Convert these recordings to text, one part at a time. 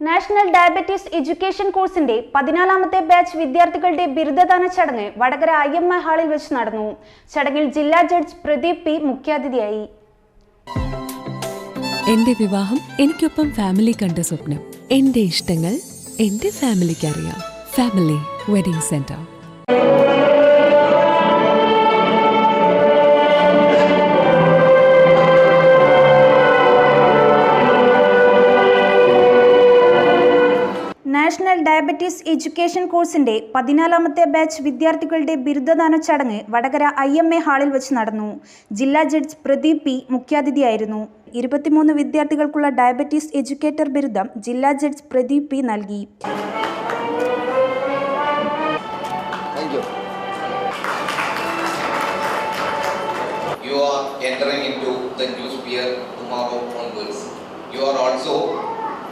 National diabetes education കോഴ്സിന്റെ പതിനാലാമത്തെ batch വിദ്യാർത്ഥികളുടെ ബിരുദദാന ചടങ്ങ് വടകര ഐ എം എ ഹാളിൽ വെച്ച് നടന്നു. ചടങ്ങിൽ ജില്ലാ ജഡ്ജ് പ്രദീപ് പി മുഖ്യാതിഥിയായി. എന്റെ വിവാഹം എനിക്കൊപ്പം ഫാമിലി കണ്ട സ്വപ്നം. എന്റെ ഇഷ്ടങ്ങൾ എന്റെ ഫാമിലിക്ക് അറിയാം family wedding centre. National diabetes education കോഴ്സിന്റെ പതിനാലാമത്തെ ബാച്ച് വിദ്യാർത്ഥികളുടെ ബിരുദദാന ചടങ്ങ് വടകര ഐ എം എ ഹാളിൽ വെച്ച് നടന്നു. ജില്ലാ ജഡ്ജ് പ്രദീപ് പി. മുഖ്യാതിഥിയായിരുന്നു. ഇരുപത്തിമൂന്ന് വിദ്യാർത്ഥികൾക്കുള്ള ഡയബറ്റീസ് എഡ്യൂക്കേറ്റർ ബിരുദം ജില്ലാ ജഡ്ജ് പ്രദീപ് പി. നൽകി. You are also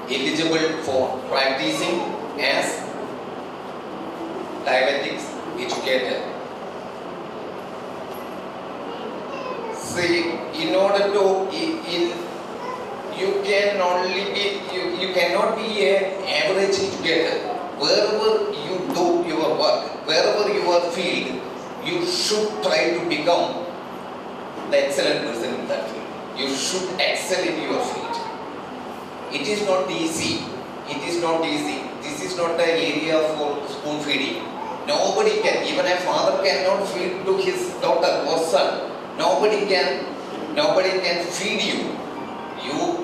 eligible for practicing as diabetics educator. See, in order to, in, you can only be, you, you cannot be a average educator. Wherever you do your work, wherever you are field, you should try to become the excellent person in that field. You should excel in your field. It is not easy. It is not easy. This is not an area for spoon feeding. Nobody can, even a father cannot feed to his daughter or son. Nobody can, nobody can feed you. You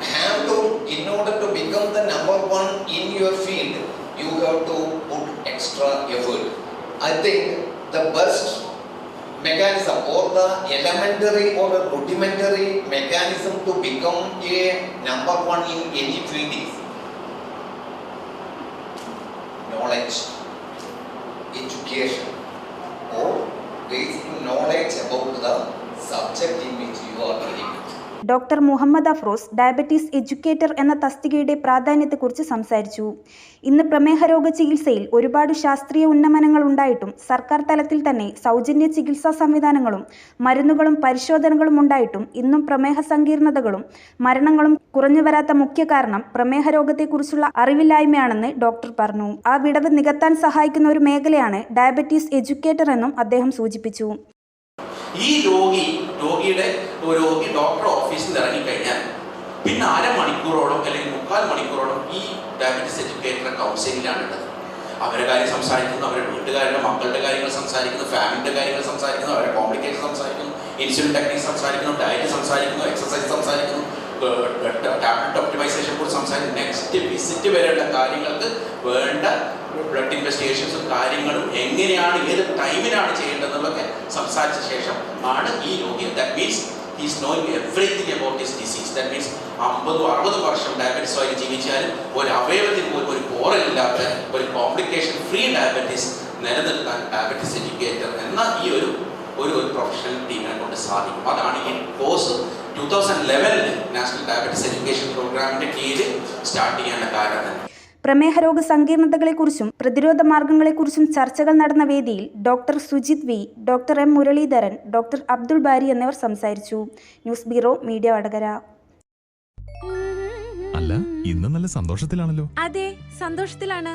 have to, in order to become the number one in your field, you have to put extra effort. I think the best mechanism or the elementary or the rudimentary mechanism to become a number one in any field is knowledge, education, or basic knowledge about the subject in which you are dealing. Doctor Muhammad Afroz diabetes educator എന്ന തസ്തികയുടെ പ്രാധാന്യത്തെക്കുറിച്ച് സംസാരിച്ചു. ഇന്ന് പ്രമേഹരോഗ ചികിത്സയിൽ ഒരുപാട് ശാസ്ത്രീയ ഉന്നമനങ്ങൾ ഉണ്ടായിട്ടും സർക്കാർ തലത്തിൽ തന്നെ സൗജന്യ ചികിത്സാ സംവിധാനങ്ങളും മരുന്നുകളും പരിശോധനകളും ഉണ്ടായിട്ടും ഇന്നും പ്രമേഹ സങ്കീർണതകളും മരണങ്ങളും കുറഞ്ഞു വരാത്ത മുഖ്യ കാരണം പ്രമേഹ രോഗത്തെക്കുറിച്ചുള്ള അറിവില്ലായ്മയാണെന്ന് ഡോക്ടർ പറഞ്ഞു. ആ വിടവ് നികത്താൻ സഹായിക്കുന്ന ഒരു മേഖലയാണ് ഡയബറ്റീസ് എഡ്യൂക്കേറ്റർ എന്നും അദ്ദേഹം സൂചിപ്പിച്ചു. ഈ രോഗി രോഗിയുടെ രോഗി ഡോക്ടർ ഓഫീസിൽ നിന്ന് ഇറങ്ങിക്കഴിഞ്ഞാൽ പിന്നെ അരമണിക്കൂറോളം അല്ലെങ്കിൽ മുക്കാൽ മണിക്കൂറോളം ഈ ഡയബറ്റിസ് എഡ്യൂക്കേറ്റർ കൗൺസിലിംഗിലാണുള്ളത് അവരുടെ കാര്യം സംസാരിക്കുന്നു അവരുടെ വീട്ടുകാരുടെ മക്കളുടെ കാര്യങ്ങൾ സംസാരിക്കുന്നു ഫാമിലിയുടെ കാര്യങ്ങൾ സംസാരിക്കുന്നു അവരുടെ കോംപ്ലിക്കേഷൻ സംസാരിക്കുന്നു ഇൻസുലിൻ ടെക്നിക് സംസാരിക്കുന്നു ഡയറ്റ് സംസാരിക്കുന്നു എക്സസൈസ് സംസാരിക്കുന്നു ടാബ്ലറ്റ് ഒപ്റ്റിമൈസേഷൻ കുറിച്ച് സംസാരിച്ച് നെക്സ്റ്റ് വിസിറ്റ് വരെയുള്ള കാര്യങ്ങൾക്ക് വേണ്ട ബ്ലഡ് ഇൻവെസ്റ്റിഗേഷൻസും കാര്യങ്ങളും എങ്ങനെയാണ് ഏത് ടൈമിലാണ് ചെയ്യേണ്ടതെന്നുള്ളതൊക്കെ സംസാരിച്ച ശേഷം ആണ് ഈ രോഗി that means his knowing everything about his disease that means അമ്പതും അറുപതും വർഷം ഡയബറ്റീസുമായി ജീവിച്ചാലും ഒരു അവയവത്തിന് പോലും ഒരു പോറലില്ലാത്ത ഒരു കോംപ്ലിക്കേഷൻ ഫ്രീ ഡയബറ്റീസ് നിലനിർത്താൻ ഡയബറ്റീസ് എഡ്യൂക്കേറ്റർ എന്ന ഈ ഒരു ഒരു പ്രൊഫഷണൽ ടീമിനെ കൊണ്ട് സാധിക്കും. അതാണ് ഈ കോഴ്സ് ടൂ തൗസൻഡ് ലെവനിൽ നാഷണൽ ഡയബറ്റീസ് എഡ്യൂക്കേഷൻ പ്രോഗ്രാമിന്റെ കീഴിൽ സ്റ്റാർട്ട് ചെയ്യാനുള്ള കാരണം തന്നെ. പ്രമേഹരോഗ സങ്കീർണതകളെക്കുറിച്ചും പ്രതിരോധ മാർഗങ്ങളെക്കുറിച്ചും ചർച്ചകൾ നടന്ന വേദിയിൽ doctor Sujith V doctor M Muralidharan doctor Abdul Bari എന്നിവർ സംസാരിച്ചു. News bureau media Vadakara. അല്ല ഇന്ന് നല്ല സന്തോഷത്തിലാണല്ലോ. അതെ സന്തോഷത്തിലാണ്.